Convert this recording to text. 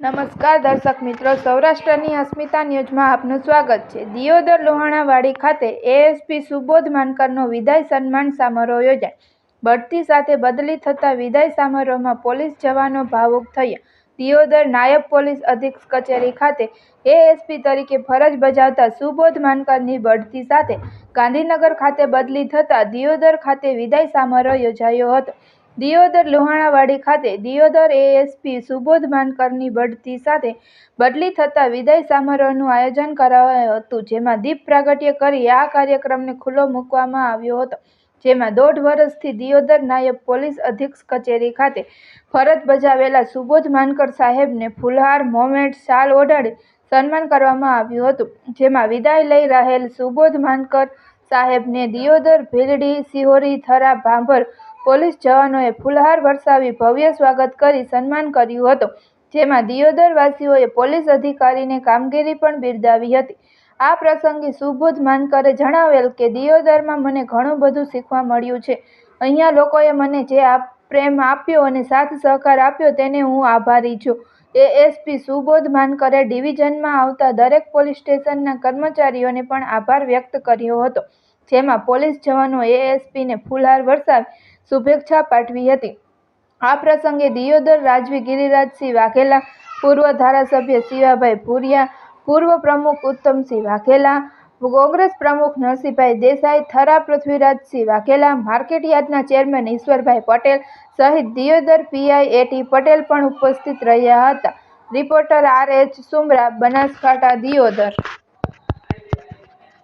નમસ્કાર દર્શક મિત્રો, સૌરાષ્ટ્રની અસ્મિતા ન્યૂઝમાં આપનું સ્વાગત છે. દિયોદર લોહાણાવાડી ખાતે એએસપી સુબોધ માનકરનો વિદાય સન્માન સમારોહ યોજાય. બઢતી સાથે બદલી થતા વિદાય સમારોહમાં પોલીસ જવાનો ભાવુક થયા. દિયોદર નાયબ પોલીસ અધિક્ષક કચેરી ખાતે એએસપી તરીકે ફરજ બજાવતા સુબોધ માનકરની બઢતી સાથે ગાંધીનગર ખાતે બદલી થતાં દિયોદર ખાતે વિદાય સમારોહ યોજાયો હતો. દિયોદર લોહાણાવાડી ખાતે દિયોદર એએસપી સુબોધ માનકરની બઢતી સાથે બદલી થતાં વિદાય સમારોહનું આયોજન કરાયું હતું, જેમાં દીપ પ્રાગટ્ય કરી આ કાર્યક્રમને ખુલ્લો મૂકવામાં આવ્યો હતો, જેમાં દોઢ વર્ષથી દિયોદર નાયબ પોલીસ અધિક્ષક કચેરી ખાતે ફરજ બજાવેલા સુબોધ માનકર સાહેબને ફુલહાર મોમેન્ટ શાલ ઓઢાડી સન્માન કરવામાં આવ્યું હતું, જેમાં વિદાય લઈ રહેલ સુબોધ માનકર સાહેબને દિયોદર ભીલડી સિહોરી થરા ભાભર પોલીસ જવાનોએ ફુલહાર વરસાવી ભવ્ય સ્વાગત કરી સન્માન કર્યું હતું, જેમાં દિયોદરવાસીઓએ પોલીસ અધિકારીને કામગીરી પણ બિરદાવી હતી. આ પ્રસંગે સુબોધ માનકરે જણાવેલ કે, દિયોદરમાં મને ઘણું બધું શીખવા મળ્યું છે. અહીંયા લોકોએ મને જે પ્રેમ આપ્યો અને સાથ સહકાર આપ્યો તેને હું આભારી છું એએસપી સુબોધ માનકરે ડિવિઝનમાં આવતા દરેક પોલીસ સ્ટેશનના કર્મચારીઓને પણ આભાર વ્યક્ત કર્યો હતો, જેમાં પોલીસ જવાનો એએસપીને ફુલહાર વરસાવી શુભેચ્છા પાઠવી હતી. આ પ્રસંગે દિયોદર રાજવી ગિરિરાજસિંહ વાઘેલા, પૂર્વ ધારાસભ્ય શિવાભાઈ પુરિયા પૂર્વ પ્રમુખ ઉત્તમસિંહ વાઘેલા, કોંગ્રેસ પ્રમુખ નરસિંહભાઈ દેસાઈ, થરા પૃથ્વીરાજસિંહ વાઘેલા, માર્કેટ યાર્ડના ચેરમેન ઈશ્વરભાઈ પટેલ સહિત દિયોદર પીઆઈ એટી પટેલ પણ ઉપસ્થિત રહ્યા હતા. Reporter R H Sumra, Banaskantha, Deodar.